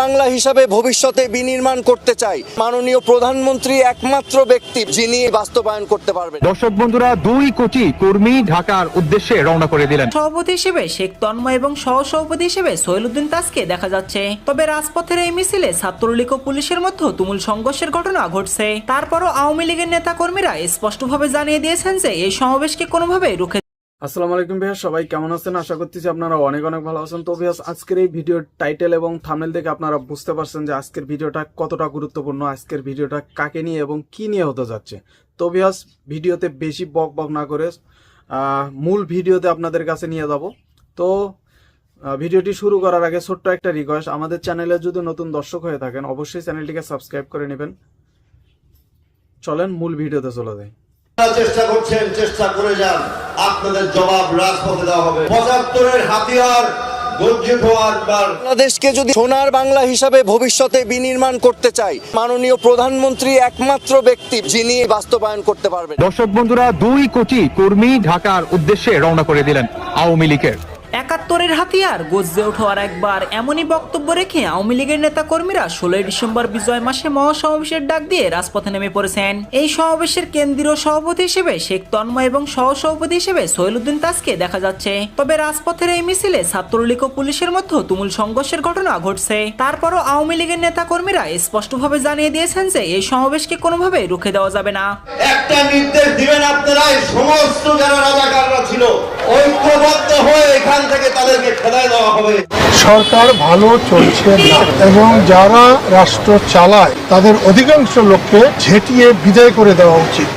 বাংলা হিসাবে ভবিষ্যতে বিনির্মাণ করতে চাই। মাননীয় প্রধানমন্ত্রী একমাত্র ব্যক্তি যিনি বাস্তবায়ন করতে পারবেন। দর্শক বন্ধুরা দুই কোটি কর্মী ঢাকার উদ্দেশ্যে রওনা করে দিলেন। সভাপতি হিসেবে শেখ তন্ময় এবং সহসভাপতি হিসেবে সোহেলউদ্দিন তাসকে দেখা যাচ্ছে। তবে রাজপথের এই মিছিলে ছাত্রলীগ ও পুলিশের মধ্যে তুমুল সংঘর্ষের ঘটনা ঘটছে। তারপরও আওয়ামী লীগের নেতা নেতাকর্মীরা স্পষ্টভাবে জানিয়ে দিয়েছেন যে এই সমাবেশকে কোনোভাবে রুখে আসসালামু আলাইকুম ভাইয়া, সবাই কেমন আছেন? আশা করতেছি আপনারা অনেক অনেক ভালো আছেন। তো ভাইয়া, আজকের এই ভিডিওর টাইটেল এবং থামনেল দেখে আপনারা বুঝতে পারছেন যে আজকের ভিডিওটা কতটা গুরুত্বপূর্ণ, আজকের ভিডিওটা কাকে নিয়ে এবং কি নিয়ে হতে যাচ্ছে। তো ভিয়াস ভিডিওতে বেশি বক বক না করে মূল ভিডিওতে আপনাদের কাছে নিয়ে যাব। তো ভিডিওটি শুরু করার আগে ছোট্ট একটা রিকোয়েস্ট আমাদের চ্যানেলে যদি নতুন দর্শক হয়ে থাকেন, অবশ্যই চ্যানেলটিকে সাবস্ক্রাইব করে নেবেন। চলেন মূল ভিডিওতে চলে যাই। চেষ্টা করছেন, চেষ্টা করে যান। আপনাদের জবাব রাজপথে দেওয়া হবে। পঁচাত্তরের হাতিয়ার বাংলাদেশকে যদি সোনার বাংলা হিসাবে ভবিষ্যতে বিনির্মাণ করতে চাই মাননীয় প্রধানমন্ত্রী একমাত্র ব্যক্তি যিনি বাস্তবায়ন করতে পারবেন। দর্শক বন্ধুরা দুই কোটি কর্মী ঢাকার উদ্দেশ্যে রওনা করে দিলেন আওয়ামী লীগের। একাত্তরের হাতিয়ার গজ্জে ওঠো আর একবার এমনই বক্তব্য রেখে আওয়ামী লীগের নেতা কর্মীরা ষোলোই ডিসেম্বর বিজয় মাসে মহাসমাবেশের ডাক দিয়ে রাজপথে নেমে পড়েছেন। এই সমাবেশের কেন্দ্রীয় সভাপতি হিসেবে শেখ তন্ময় এবং সহসভাপতি হিসেবে সোহেলউদ্দিন তাসকে দেখা যাচ্ছে। তবে রাজপথের এই মিছিলে ছাত্রলীগ ও পুলিশের মধ্যে তুমুল সংঘর্ষের ঘটনা ঘটছে। তারপরও আওয়ামী লীগের নেতা কর্মীরা স্পষ্টভাবে জানিয়ে দিয়েছেন যে এই সমাবেশকে কোনোভাবে রুখে দেওয়া যাবে না। একটা নির্দেশ দিবেন আপনারা সমস্ত যারা রাজাকাররা ছিল ঐক্যবদ্ধ হয়ে এখান থেকে তাদেরকে দেওয়া হবে। সরকার ভালো চলছে না এবং যারা রাষ্ট্র চালায়, তাদের অধিকাংশ লোককে ঝেঁটিয়ে বিদায় করে দেওয়া উচিত।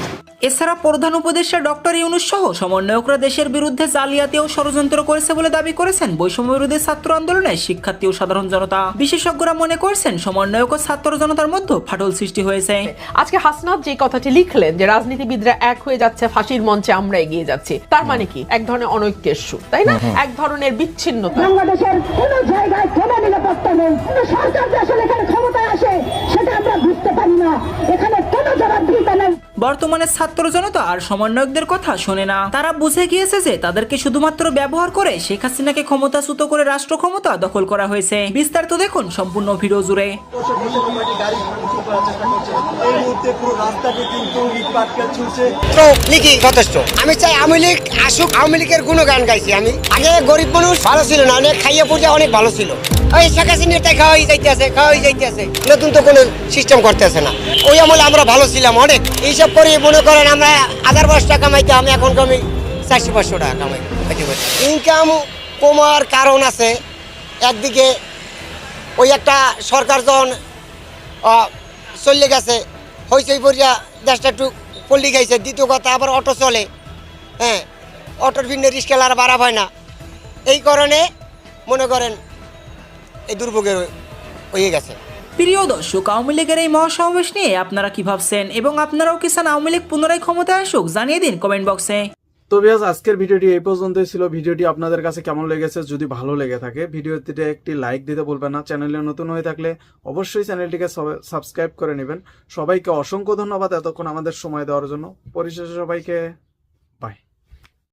এছাড়া প্রধান উপদেষ্টা ডক্টর ইউনুস সহ সমন্বয়করা দেশের বিরুদ্ধে জালিয়াতি ও ষড়যন্ত্র করেছে বলে দাবি করেছেন বৈষম্য বিরোধী ছাত্র আন্দোলনে শিক্ষার্থী ও সাধারণ জনতা। বিশেষজ্ঞরা মনে করছেন সমন্বয়ক ও ছাত্র জনতার মধ্যে ফাটল সৃষ্টি হয়েছে। আজকে হাসনাত যে কথাটি লিখলেন যে রাজনীতিবিদরা এক হয়ে যাচ্ছে ফাঁসির মঞ্চে আমরা এগিয়ে যাচ্ছি তার মানে কি? এক ধরনের অনৈক্যের সুর তাই না? এক ধরনের বিচ্ছিন্নতা। বাংলাদেশের কোন জায়গায় কোনো নিরাপত্তা নেই কোন সরকার যে আসলে এখানে ক্ষমতায় আসে সেটা আমরা বুঝতে পারি না। এখানে কোনো জবাবদিহিতা নেই। বর্তমানে ছাত্র জনতা আর সমন্বয়কদের কথা শোনে না। তারা বুঝে গিয়েছে যে তাদেরকে শুধুমাত্র ব্যবহার করে শেখ হাসিনাকে ক্ষমতাচ্যুত করে রাষ্ট্র ক্ষমতা দখল করা হয়েছে। বিস্তারিত দেখুন সম্পূর্ণ ভিডিও জুড়ে। আমি চাই গুণগান গাইছি আমি। আগে গরিব মানুষ ভালো ছিল না অনেক খাইয়া পূজা অনেক ভালো ছিল। ওই শেখ হাসিনার তাই খাওয়াই যাইতে আছে খাওয়াই যাইতে আছে নতুন তো কোনো সিস্টেম করতেছে না। ওই আমলে আমরা ভালো ছিলাম, অনেক। এইসব করে মনে করেন আমরা হাজার পাঁচশো টাকা কামাইতে আমি এখন কমি চারশো পাঁচশো টাকা কামাই ইনকাম কমার কারণ আছে, একদিকে ওই একটা সরকার যখন চলে গেছে, হইচই পড়িয়া দেশটা একটু পল্লি খাইছে, দ্বিতীয় কথা আবার অটো চলে হ্যাঁ অটোর ভিন্ন রিস্কেল আর বাড়া হয় না। এই কারণে মনে করেন এই দুর্ভোগে হয়ে গেছে। প্রিয় দর্শক আওয়ামী লীগের এই মহাসমাবেশ নিয়ে আপনারা কি ভাবছেন? এবং আপনারাও কি চান আওয়ামী লীগ পুনরায় ক্ষমতায় আসুক? জানিয়ে দিন কমেন্ট বক্সে। তো বিয়াস আজকের ভিডিওটি এই পর্যন্তই ছিল। ভিডিওটি আপনাদের কাছে কেমন লেগেছে? যদি ভালো লেগে থাকে ভিডিওটিতে একটি লাইক দিতে বলবেন না। চ্যানেলে নতুন হয়ে থাকলে অবশ্যই চ্যানেলটিকে সাবস্ক্রাইব করে নেবেন। সবাইকে অসংখ্য ধন্যবাদ এতক্ষণ আমাদের সময় দেওয়ার জন্য। পরিশেষে সবাইকে